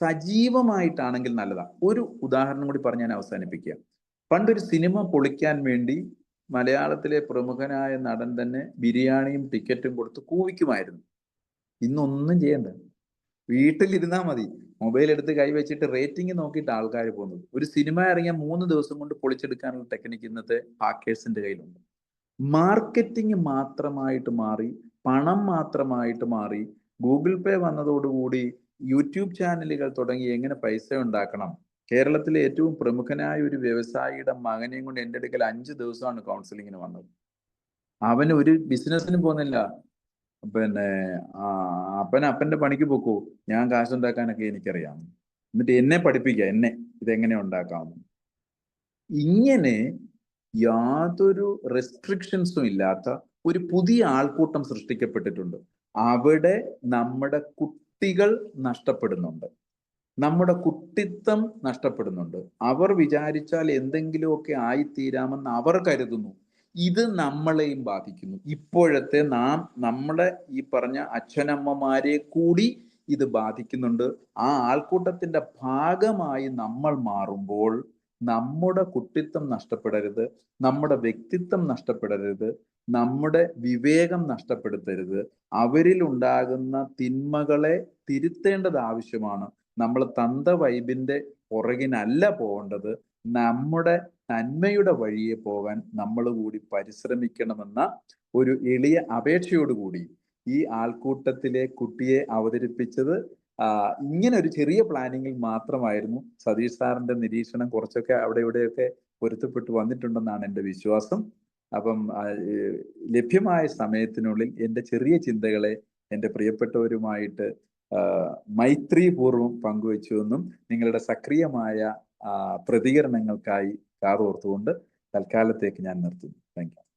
സജീവമായിട്ടാണെങ്കിൽ നല്ലതാണ്. ഒരു ഉദാഹരണം കൂടി പറഞ്ഞ് ഞാൻ അവസാനിപ്പിക്കുക പണ്ടൊരു സിനിമ പൊളിക്കാൻ വേണ്ടി മലയാളത്തിലെ പ്രമുഖനായ നടൻ തന്നെ ബിരിയാണിയും ടിക്കറ്റും കൊടുത്ത് കൂവിക്കുമായിരുന്നു. ഇന്നൊന്നും ചെയ്യണ്ട. വീട്ടിലിരുന്നാൽ മതി. മൊബൈൽ എടുത്ത് കൈവച്ചിട്ട് റേറ്റിംഗ് നോക്കിയിട്ട് ആൾക്കാർ പോകുന്നത്. ഒരു സിനിമ ഇറങ്ങിയ മൂന്ന് ദിവസം കൊണ്ട് പൊളിച്ചെടുക്കാനുള്ള ടെക്നിക്ക് ഇന്നത്തെ ഹാക്കേഴ്സിന്റെ കയ്യിലുണ്ട്. മാർക്കറ്റിംഗ് മാത്രമായിട്ട് മാറി പണം മാത്രമായിട്ട് മാറി ഗൂഗിൾ പേ വന്നതോടുകൂടി യൂട്യൂബ് ചാനലുകൾ തുടങ്ങി എങ്ങനെ പൈസ ഉണ്ടാക്കണം? കേരളത്തിലെ ഏറ്റവും പ്രമുഖനായ ഒരു വ്യവസായിയുടെ മകനെയും കൊണ്ട് എന്റെ അടുക്കൽ അഞ്ച് ദിവസമാണ് കൗൺസിലിങ്ങിന് വന്നത്. അവൻ ഒരു ബിസിനസ്സിനും പോകുന്നില്ല. പിന്നെ അപ്പൻ അപ്പന്റെ പണിക്ക് പോക്കൂ. ഞാൻ കാശുണ്ടാക്കാനൊക്കെ എനിക്കറിയാം. എന്നിട്ട് എന്നെ പഠിപ്പിക്കുക എന്നെ. ഇതെങ്ങനെ ഉണ്ടാക്കാമെന്ന്. ഇങ്ങനെ യാതൊരു റെസ്ട്രിക്ഷൻസും ഇല്ലാത്ത ഒരു പുതിയ ആൾക്കൂട്ടം സൃഷ്ടിക്കപ്പെട്ടിട്ടുണ്ട്. അവിടെ നമ്മുടെ കുട്ടികൾ നഷ്ടപ്പെടുന്നുണ്ട്. നമ്മുടെ കുട്ടിത്വം നഷ്ടപ്പെടുന്നുണ്ട്. അവർ വിചാരിച്ചാൽ എന്തെങ്കിലുമൊക്കെ ആയിത്തീരാമെന്ന് അവർ കരുതുന്നു. ഇത് നമ്മളെയും ബാധിക്കുന്നു. ഇപ്പോഴത്തെ നാം നമ്മുടെ ഈ പറഞ്ഞ അച്ഛനമ്മമാരെ കൂടി ഇത് ബാധിക്കുന്നുണ്ട്. ആ ആൾക്കൂട്ടത്തിന്റെ ഭാഗമായി നമ്മൾ മാറുമ്പോൾ നമ്മുടെ കുട്ടിത്വം നഷ്ടപ്പെടരുത് നമ്മുടെ വ്യക്തിത്വം നഷ്ടപ്പെടരുത് നമ്മുടെ വിവേകം നഷ്ടപ്പെടുത്തരുത്. അവരിൽ ഉണ്ടാകുന്ന തിന്മകളെ തിരുത്തേണ്ടത് ആവശ്യമാണ്. നമ്മൾ തന്ത വൈബിന്റെ പുറകിനല്ല പോകേണ്ടത്. നമ്മുടെ നന്മയുടെ വഴിയെ പോകാൻ നമ്മൾ കൂടി പരിശ്രമിക്കണമെന്ന ഒരു എളിയ അപേക്ഷയോടുകൂടി ഈ ആൾക്കൂട്ടത്തിലെ കുട്ടിയെ അവതരിപ്പിച്ചത് ഇങ്ങനെ ഒരു ചെറിയ പ്ലാനിങ്ങിൽ മാത്രമായിരുന്നു. സതീഷ് സാറിന്റെ നിരീക്ഷണം കുറച്ചൊക്കെ അവിടെ ഇവിടെയൊക്കെ പൊരുത്തപ്പെട്ടു വന്നിട്ടുണ്ടെന്നാണ് എന്റെ വിശ്വാസം. അപ്പം ലഭ്യമായ സമയത്തിനുള്ളിൽ എന്റെ ചെറിയ ചിന്തകളെ എന്റെ പ്രിയപ്പെട്ടവരുമായിട്ട് മൈത്രിപൂർവം മൈത്രിപൂർവം പങ്കുവച്ചുവെന്നും നിങ്ങളുടെ സക്രിയമായ പ്രതികരണങ്ങൾക്കായി കാതോർത്തുകൊണ്ട് തൽക്കാലത്തേക്ക് ഞാൻ നിർത്തുന്നു. Thank you.